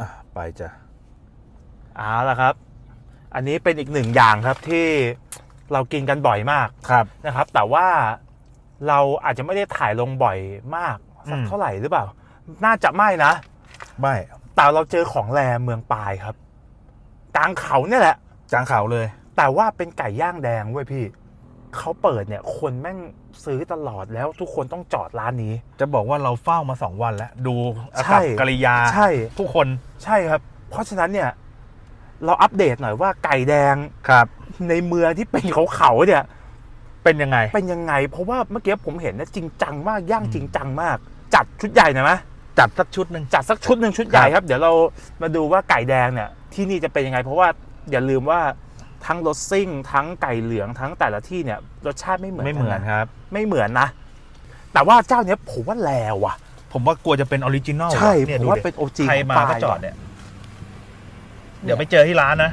อะไปจ้ะเอาละครับ อันนี้เป็นอีกหนึ่งอย่างครับที่เรากินกันบ่อยมากครับ นะครับ แต่ว่าเราอาจจะไม่ได้ถ่ายลงบ่อยมากสักอืม เท่าไหร่หรือเปล่า น่าจะไม่นะ ไม่แต่เราเจอของแรเมืองปายครับ กลางเขาเนี่ยแหละ จางเขาเลย แต่ว่าเป็นไก่ย่างแดงเว้ยพี่ เขาเปิดเนี่ยคนแม่งซื้อตลอดแล้วทุกคนต้องจอดร้านนี้ จะบอกว่าเราเฝ้ามาสองวันแล้ว ดูอาใช่กับกริยาใช่ผู้คนใช่ครับ เพราะฉะนั้นเนี่ย เราอัปเดตหน่อยว่าไก่แดงครับ ในเมืองที่เป็นเขาเขาๆเนี่ยเป็นยังไง เป็นยังไง เพราะว่าเมื่อกี้ผมเห็นนะจริงจังมากย่างจริงจังมาก จัดชุดใหญ่หน่อยไหมจัดสักชุดหนึ่งจัดสักชุดหนึ่งชุดใหญ่ครับ เดี๋ยวเรามาดูว่าไก่แดงเนี่ยที่นี่จะเป็นยังไง เพราะว่าอย่าลืมว่า ทั้งรสซิ่ง ทั้งไก่เหลืองทั้งแต่ละที่เนี่ยรสชาติไม่เหมือนไม่กัเหมือนนะครับครับ ไม่เหมือนนะ แต่ว่าเจ้าเนี้ยผมว่าแลว่ะ ผมว่ากลัวจะเป็นออริจินอลใช่เนี่ยผมดูว่าดิเป็นโอจีใครมาก็จอดเนี่ย เดี๋ยวไปเจอที่ร้านนะ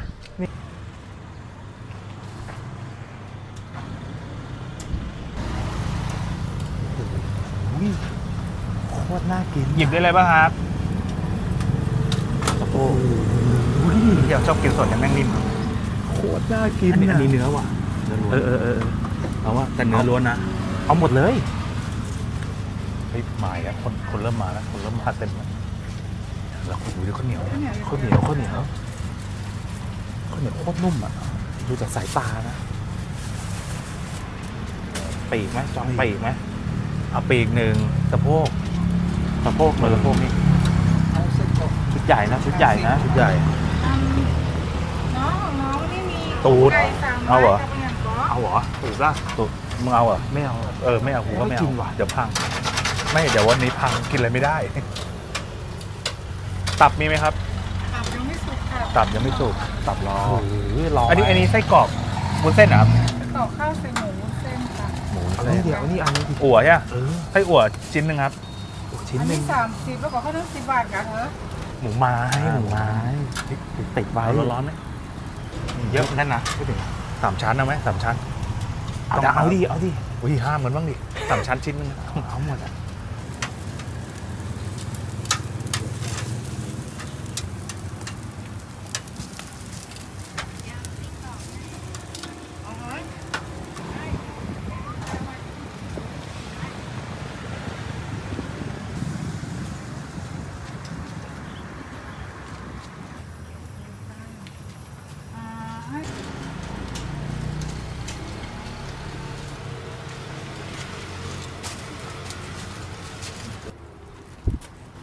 โคตรน่ากิน หยิบได้เลยป่ะครับโอ้โหเดี๋ยวชอบกินสดเนี่ยแม่งนิ่ม โคตรน่ากินอันนี้อันนะนี้เนื้อว่ะเนื้อล้วนเออเออเออเอาว่าแต่เนื้อล้วนนะ เอาหมดเลยเฮ้ยมาอีกแล้วคนคนเริ่มมาแล้วคนเริ่มมาเต็มแล้วแล้วคุณดูดิข้าวเหนียวข้าวเหนียวข้าวเหนียวข้าวเหนียวโคตรนุ่มอะดูจากสายตานะปีกไหมจองปีกไหมเอาปีกหนึ่งสะโพกสะโพกเหมือนสะโพกนี่ชุดใหญ่นะชุดใหญ่นะชุดใหญ่ น้องของน้องนี่มี ตูดไก่สามเอาเหรอไม้กับอย่างก็เอาเหรอถูกละถูกมึงเอาเหรอ ไม่เอาเออไม่เอากูก็ไม่ไม่กิเอานว่ะเดี๋ยวพัง ไม่เดี๋ยววันนี้พังกินอะไรไม่ได้ ตับมีไหมครับ ตับยังไม่สุกค่ะตับยังไม่สุกตับรอโอ้ยรออัอันนี้อันนี้ไส้กรอกวุ้นเส้นเหรอครับต่อข้าวใส่หมูวุ้นเส้นค่ะหมูเอาเส้นนี่เดี๋ยวนี่อันนี้ดิอั่วใช่ไหมเออไส้อั่วชิ้นหนึ่งครับโอ้ชิ้นอันหนึ่นี้งสามสิบแล้วก็ข้าวนึ่งสิบบาทกันเหรอหมูไม้หมูไม้ติดไว้เอาร้อนๆไหม เยอะแน่นนะสามชั้นเอาไหมสามชั้นเอาต้องเอาดิเอาดิอุ้ยห้ามเหมือนบ้างดิสามชั้นชิ้นหนึงเอาหมดอะ เอาไหม อ่าให้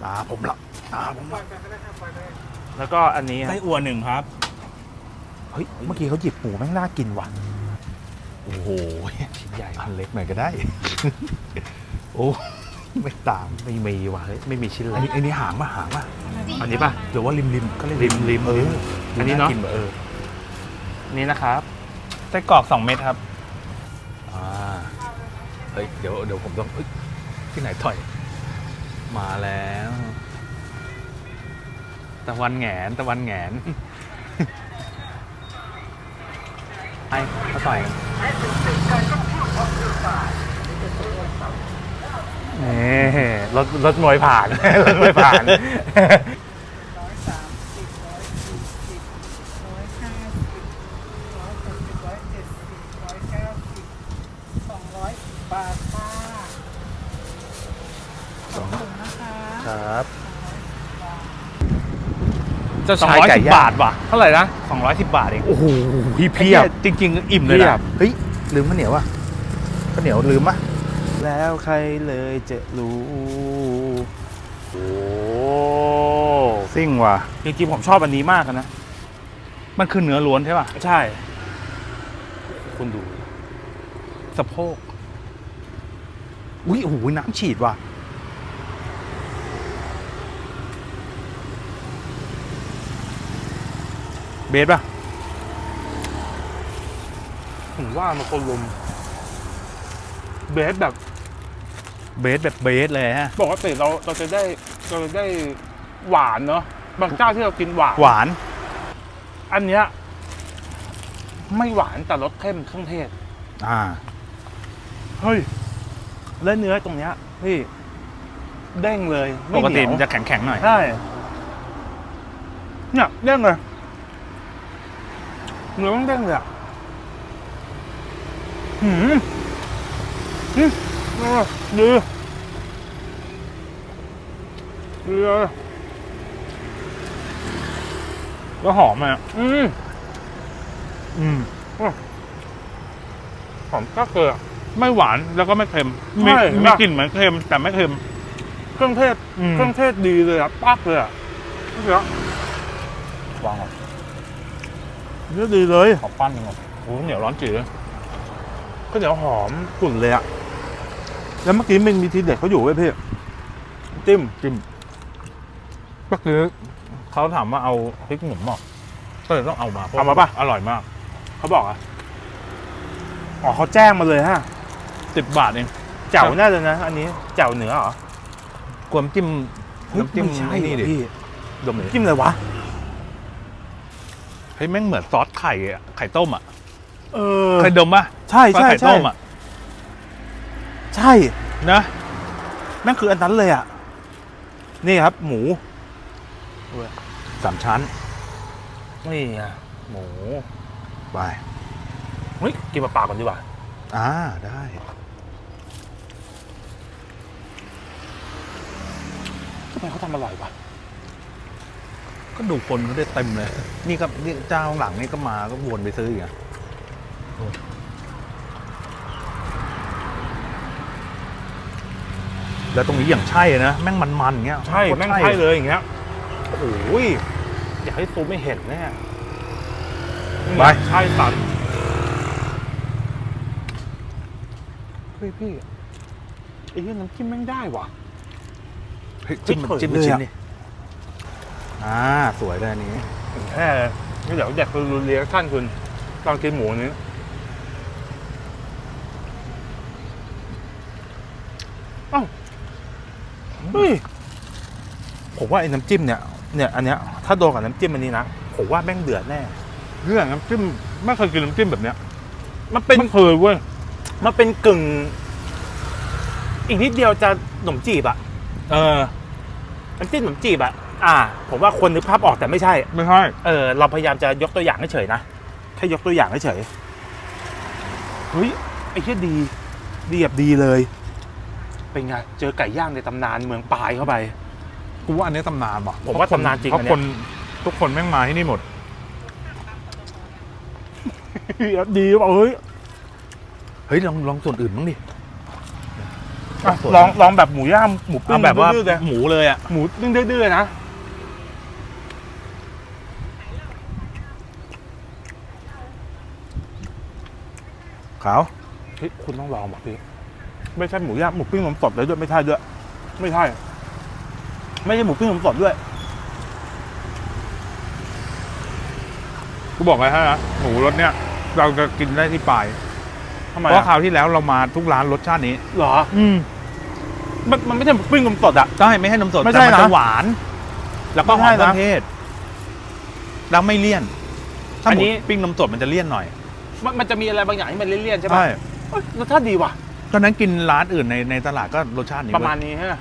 ตาผมละตาผมละแล้วก็อันนี้ไส้อั่วหนึ่งครับ เฮ้ย เมื่อกี้เขาหยิบหมูแม่งน่ากินว่ะ โอ้โหชิ้นใหญ่อันเล็กหน่อยก็ได้ โอ้ไม่ต่างไม่มีว่ะเฮ้ยไม่มีชิ้นเลอันยนี้อันนี้หางป่ะหางป่ะอันนี้ป่ะ หรือว่าริมริมก็เรียกริมริมเอออันนี้เนอะ กิแบบเออนี่นะครับ ไส้กรอกสองเม็ดครับ อ่าเฮ้ยเดี๋ยวเดี๋ยวผมต้องเฮ้ยที่ไหนถอย มาแล้ว ตะวันแงนตะวันแงนไอ้เขาต่อยกันนี่รถรถมวยผ่าน รถมวยผ่าน ร้อยสามสิบร้อยสี่สิบร้อยห้าสิบร้อยหกสิบร้อยเจ็ดสิบร้อยเก้าสิบสองร้อยบาทค่ะสองถุงนะ คะครับเจ้าสองชายร้อยไก่สิบย่าง บาทว่ะเท่าไหร่นะสองร้อยสิบบาทเองโอ้โหเพียบจริง ๆ อิ่มเลยเพียนะบเฮ้ยลืมข้าวเหนียวอะข้าวเหนียวลืมอะแล้วใครเลยจะรู้ โอ้ซิ่งว่ะจริงๆผมชอบอันนี้มากอะนะ มันคือเนื้อล้วนใช่ป่ะ ใช่ คุณดู สะโพกอุ้ยโอ้โหน้ำฉีดว่ะ เบสป่ะผมว่ามันคนลุม เบสแบบ เบสแบบเบสเลยฮะ ปกติเราเราจะได้เราจะได้หวานเนาะบางเจ้าที่เรากินหวาน หวาน อันเนี้ยไม่หวานแต่รสเข้มเครื่องเทศ อ่า เฮ้ย แล้วเนื้อตรงเนี้ยพี่เด้งเลยปไม่กติเหนียวมันจะแข็งๆหน่อย ใช่เนี่ยเด้งเลย เนื้อมันเด้งเลยอะหืมอืมเออดีดีเลยแล้วหอมอะอืมอืมหอมก็เกลือไม่หวานแล้วก็ไม่เค็มมีใช่มีป่กลิ่นเหมือนเค็มแต่ไม่เค็ม เครื่องเทศ เครื่องเทศดีเลยอะปักเลยอะเดี๋ยววางก่อน เนื้อดีเลยขอปั้นหนึ่งก่อนโอ้เหนียวร้อนจืดก็เดี๋ยวหอมกลุ่นเลยอะแล้วเมื่อกี้มันมีทีเด็ดเขาอยู่เว้ยพี่จิ้มจิ้มก็คือเขาถามว่าเอาพริกหนุ่มบอกก็เลยต้องเอามาเพรเอามาปะ อร่อยมาก เขาบอกอะอ๋อเขาแจ้งมาเลยฮะสิบบาทเองแจ่วแน่เลยนะ อันนี้แจ่วเหนือเหรอกวมจิ้มน้ำจิ้มไใช่นี่ดิพี่ดมเลยจิ้มเลยวะ เฮ้ยแม่งเหมือนซอสไข่อะไข่ต้มอะเออเคยดมปะใช่ซอสใช่ไข่ใช่ต้มอะใช่นะแม่งคืออันนั้นเลยอะนี่ครับ หมูสามชั้นนี่ไงหมูไปเฮ้ยกินเปล่าๆก่อนดีกว่าอ่าได้ทำไมเขาทำอร่อยวะ ก็ดูคนเขาได้เต็มเลย นี่ก็นี่เจ้าหลังนี่ก็มาก็วนไปซื้ออีกอะแล้วตรงนี้อย่างใช่นะ แม่งมันๆอย่างเงี้ยใช่ โคตรแม่งใช่เลยอย่างเงี้ยโอ้โหยอยากให้ซูมไม่เห็นแน่ไป ใช่สัตว์เฮ้ยพี่ไอ้เรื่องน้ำจิ้มแม่งได้ว่ะ เฮ้ยจิ้มเฮ้ยจิ้มเขินเลยชิ้นอะดิ อ่าสวยเลยอันนี้แค่ไม่เดี๋ยวอยากดูเรียกท่านคุณตอนกินหมูนี้เอ้าเฮ้ยผมว่าไอ้น้ำจิ้มเนี่ยเนี่ยอันเนี้ยถ้าโดนกับน้ำจิ้มอันนี้นะผมว่าแม่งเดือดแน่เรื่องน้ำจิ้มไม่เคยกินน้ำจิ้มแบบเนี้ย มันเป็นไม่เคยเว้ยมันเป็นกึ่ง อีกนิดเดียวจะขนมจีบอะเออน้ำจิ้มขนมจีบอะ อ่า ผมว่าคนนึกภาพออกแต่ไม่ใช่ ไม่ใช่เออเราพยายามจะยกตัวอย่างเฉยๆนะแค่ยกตัวอย่างเฉยเฮ้ยไอ้เหี้ยดีดีแบบดีเลย เป็นไงเจอไก่ย่างในตำนานเมืองปลายเข้าไป กูว่าอันนี้ตำนานว่ะผมว่าตำนานจริงเพราะอันเนี้คยนทุกคนแม่งมาที่นี่หมด ดีป่ะเฮ้ยเฮ้ยลองลองส่วนอื่นบ้างดิ อะลองลองแบบหมูย่างหมูปิ้เอางแบบว่าดื้อๆเลยหมูเลยอะหมูปิ้งดื้อๆนะ ขาวเฮ้ยคุณต้องลองบอกพี่ไม่ใช่หมูย่างหมูปิ้งนมสดเลยด้วยไม่ใช่ด้วยไม่ใช่ ไม่ใช่หมูปิ้งนมสดด้วยกูบอกไงฮะนะหมูรสเนี่ยเราจะกินได้ที่ปลายทำไมเพราะอะคราวที่แล้วเรามาทุกร้านรสชาตินี้ เหรอ อืมมันมันไม่ใช่หมูปิ้งนมสดอะใช่ไม่ให้นมสดไม่แต่ใช่มันนะจะหวาน แล้วก็หไม่อใช่มเครื่อนะงเทศแล้วไม่เลี่ยนถ้าอันหมูนี้ปิ้งนมสดมันจะเลี่ยนหน่อย มันมันจะมีอะไรบางอย่างที่มันเลี่ยนๆใช่ปะเอ้ยรสชาติดีว่ะ ตอนนั้นกินร้านอื่นในในตลาดก็รสชาตินี้ประมาณนี้ฮะ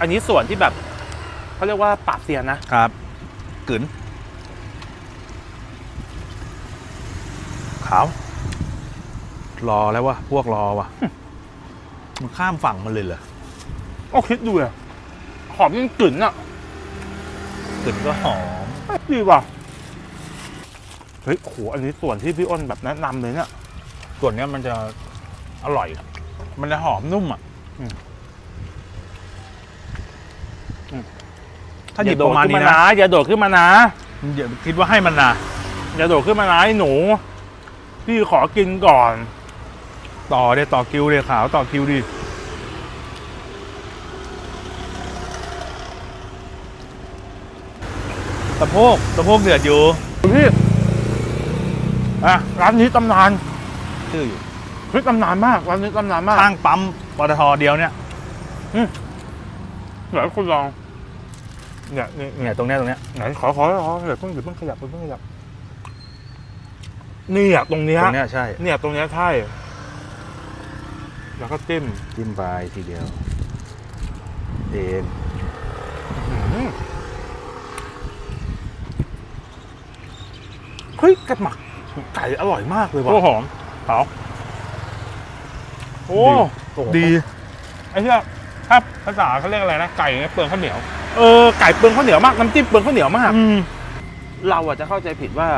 อันนี้ส่วนที่แบบเขาเรียกว่าปราบเซียนนะ ครับกึนขาว รอแล้ววะพวกรอวะมันข้ามฝั่งมาเลยเหรอก็คิดดูอะหอมยังกลิ่นอะกึนก็หอม ดีว่ะ เฮ้ยโอ้โหอันนี้ส่วนที่พี่อ้นแบบแนะนำเลยเนี่ย ส่วนเนี้ยมันจะอร่อยมันจะหอมนุ่มอะอืมอืม ถ้าหยิบอย่ประมาณนี้โดดขึ้นะอย่าโดดขึ้นมานะอย่าคิดว่าให้มันนะอย่าโดดขึ้นมานะไอ้หนู พี่ขอกินก่อน ต่อเดี๋ยวต่อคิวเดี๋ยวขาวต่อคิวดิสะโพกสะโพกเดือดอยู่ พี่ อะร้านนี้ตำนานชื่ออยู่เฮ้ยตำนานมากร้านนี้ตำนานมากข้างปั๊มปตทเดียวเนี่ยเดี๋ยวคุณลองเนี่ยนี่เนี่ยตรงเนี้ยตรงเนี้ยไหนขอขอขอเดี๋ยวเพิ่งเดี๋ยวเพิ่งขยับเพิ่งขยับนี่อะตรงเนี้ยตรงเนี้ยใช่เนี่ยตรงเนี้ยใช่แล้วก็จิ้มจิ้มไปทีเดียวเอ็นอืมเฮ้ยกระหมัก ไก่อร่อยมากเลยว่ะโอ้หอมเผาโอ้ดี ไอ้เหี้ยถ้าภาษาเขาเรียกอะไรนะไก่เนี่ยเปลืองข้าวเหนียวเออไก่เปลืองข้าวเหนียวมากน้ำจิ้มเปลืองข้าวเหนียวมากอืมเราอะจะเข้าใจผิดว่า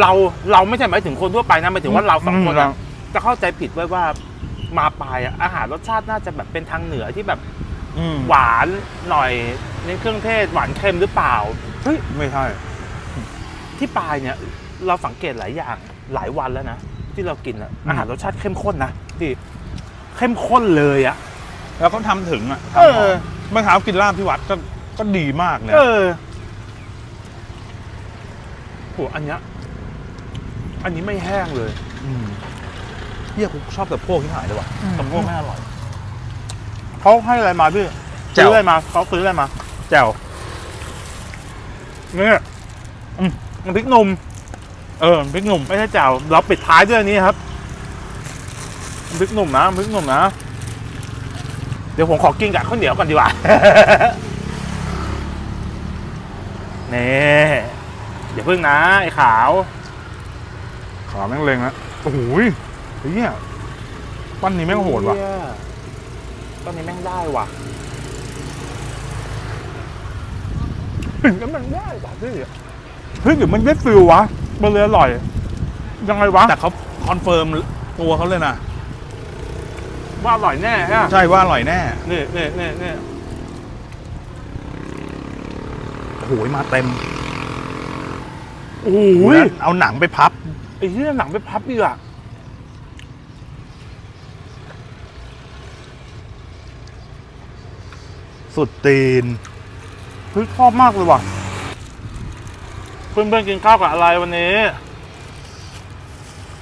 เราเราไม่ใช่หมายถึงคนทั่วไปนะหมายถึงว่าเราสองคนอะจะเข้าใจผิดไว้ว่ามาปลายอะอาหารรสชาติน่าจะแบบเป็นทางเหนือที่แบบอืมหวานหน่อยเน้นเครื่องเทศหวานเค็มหรือเปล่าเฮ้ยไม่ใช่ที่ปลายเนี่ย เราสังเกตหลายอย่างหลายวันแล้วนะ ที่เรากินอะอืมอาหารรสชาติเข้มข้นนะที่เข้มข้นเลยอะแล้วเขาทำถึงอะเออเมื่อเช้ากินลาบที่วัดก็ก็ดีมากเลยเออโหอันเนี้ยอันนี้ไม่แห้งเลยมเฮียกูชอบแต่พวกที่หายเลยว่ะอืมแต่พวกไม่อร่อยเขาให้อะไรมาพี่แจ่วซื้ออะไรมาเขาซื้ออะไรมาแจ่วเนี่ยอืมน้ำพริกหนุ่ม เออพริกหนุ่มไม่ใช่แจ่วเราปิดท้ายด้วยอันนี้ครับน้ำพริกหนุ่มนะน้ำพริกหนุ่มนะ เดี๋ยวผมขอกินกับข้าวเหนียวก่อนดีกว่า นี่อย่าพึ่งนะ ไอ้ขาว ขาแม่งเล็งแล้วโอ้โหยเฮียปั้นนี้แม่งโหดว่ะเหี้ยตอนนี้แม่งได้ว่ะถึงกันมันได้ว่ะพี่เฮ้ยเดี๋ยวมันได้ฟิลวะ มันเลยอร่อย ยังไงวะ แต่เขาคอนเฟิร์มตัวเขาเลยนะ ว่าอร่อยแน่ฮะใช่ว่าอร่อยแน่นี่นี่นี่นี่โอ้โหมาเต็มโอ้ยเอาหนังไปพับ ไอ้เหี้ยหนังไปพับอีกอะสุดตีนเฮ้ยชอบมากเลยว่ะเพื่อนเพื่อนๆกินข้าวกับอะไรวันนี้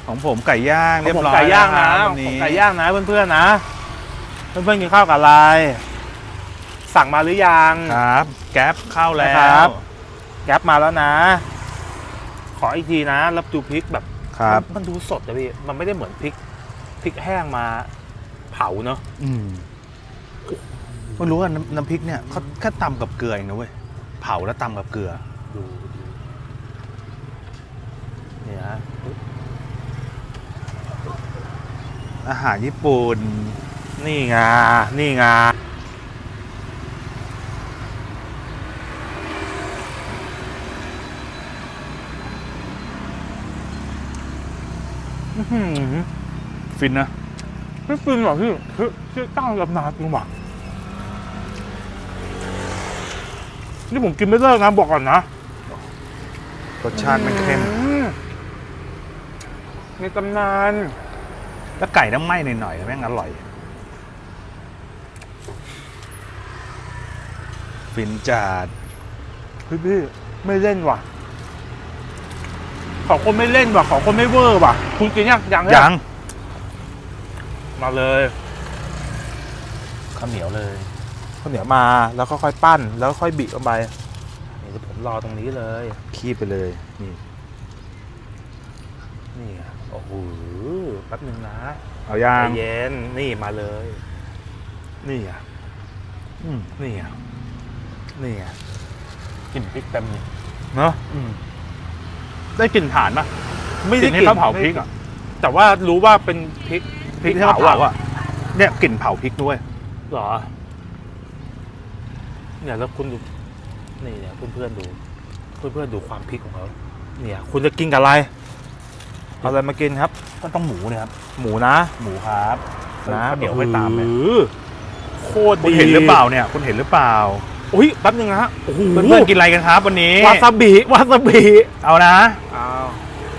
ของผมไก่ย่างเรียบร้อยผมไก่ย่างนะแล้วครับวันผมนี้ไก่ย่างนะเพื่อนๆนะ เพื่อนๆกินข้าวกับอะไร สั่งมาหรือยังครับ แก๊ปเข้าแล้นะครับวแก๊ปมาแล้วนะ ขออีกทีนะ รับดูพริกแบบครับมันมันดูสดนะพี่มันไม่ได้เหมือนพริกพริกแห้งมาเผาเนอะอืมไม่รู้ว่าน้ำน้ำพริกเนี่ยเขาแค่ตำกับเกลือเองนะเว้ยเผาแล้วตำกับเกลือดูดูเนี่ยฮะ อาหารญี่ปุ่น นี่ไงนี่ไงอื้อหือฟินนะไม่ฟินหรอพี่เฮ้ยชื่อตั้งลำนานกูหมักนี่ผมกินไม่เลิกนะบอกก่อนนะ รสชาติมันเข้มอื ในตำนาน แล้วไก่ต้องไหม้หน่อยๆแม่งอร่อย ฟินจัดพี่พี่ไม่เล่นว่ะ ขอคนไม่เล่นว่ะ ขอคนไม่เวอร์ว่ะ คุณกินยังยังยังมาเลยข้าวเหนียวเลยข้าวเหนียวมาแล้วก็ค่อยปั้น แล้วค่อยบีบลงไปนี่เดี๋ยวผมรอตรงนี้เลยคีบไปเลย นี่ นี่ไงโอ้โหแป๊บนึงนะเอายาใจงเย็นนี่มาเลย นี่อะอืมนี่อะนี่อะกลิ่นพริกเต็มเลยเนอะอืมได้กลิ่นถ่านปะไม่กได้ลิ่นกที่ลิ่นเขาเผาพริกอะ แต่ว่ารู้ว่าเป็นพริกพริกที่เขาเผาอะเนี่ยกลิ่นเผาพริกด้วยเหรอ เนี่ยแล้วคุณดูนี่เนี่ยเพื่อนๆดู เพื่อนๆดูความพริกของเขาเนี่ย คุณจะกินกับอะไร เอาอะไรมากินครับ ก็ต้องหมูเนี่ยครับ หมูนะ หมูครับนะข้าวเหนียวไม่ตามเลยออโคตรคุณดีเห็นหรือเปล่าเนี่ยคุณเห็นหรือเปล่าอุ้ยแป๊บนึงนะฮะโอ้โหเพื่อนๆกินอะไรกันครับวันนี้วาซาบิวาซาบิเอานะอ้าว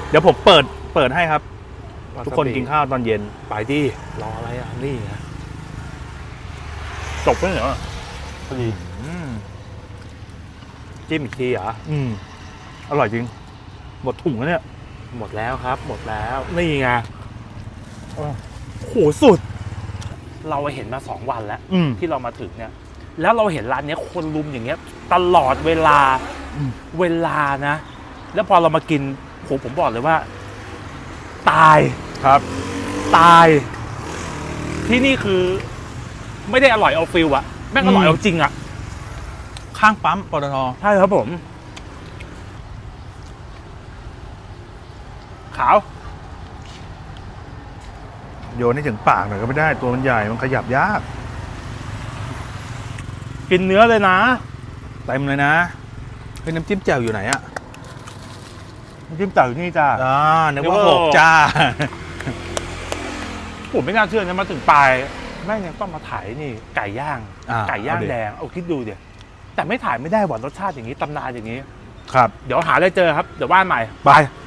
เดี๋ยวผมเปิดเปิดให้ครับวาซาบิทุกคนกินข้าวตอนเย็นไปดิรออะไรอะนี่ไงจบแล้วเหรอพอดีอืมจิ้มอีกทีเหรออืมอร่อยจริงหมดถุงแล้วเนี่ย หมดแล้วครับ หมดแล้วนี่ไงอ้อโหสุด เราเห็นมาสองวันแล้วอืม ที่เรามาถึงเนี่ย แล้วเราเห็นร้านเนี้ยคนรุมอย่างเงี้ย ตลอดเวลาอืม เวลานะ แล้วพอเรามากินโหผมบอกเลยว่า ตายครับตาย ที่นี่คือ ไม่ได้อร่อยเอาฟิลอะแม่งอร่อยอืมเอาจริงอะข้างปั๊มปตทใช่ครับผม ขาว โยนให้ถึงปากหน่อยก็ไม่ได้ตัวมันใหญ่มันขยับยาก กินเนื้อเลยนะเต็มเลยนะเฮ้ยน้ำจิ้มแจ่วอยู่ไหนอะน้ำจิ้มเต่าอยู่นี่จ้าอ่านึกว่านึกว่าหกจ้าผมไม่น่าเชื่อนะมาถึงปลายแม่งยังต้องมาถ่ายนี่ไก่ย่าง อ่าไก่ย่างเอาดิ แดงเอาคิดดูเดี๋ยแต่ไม่ถ่ายไม่ได้หว่ารสชาติอย่างนี้ตำนานอย่างนี้ ครับ เดี๋ยวหาอะไรเจอครับ เดี๋ยวว่าใหม่ ไปไ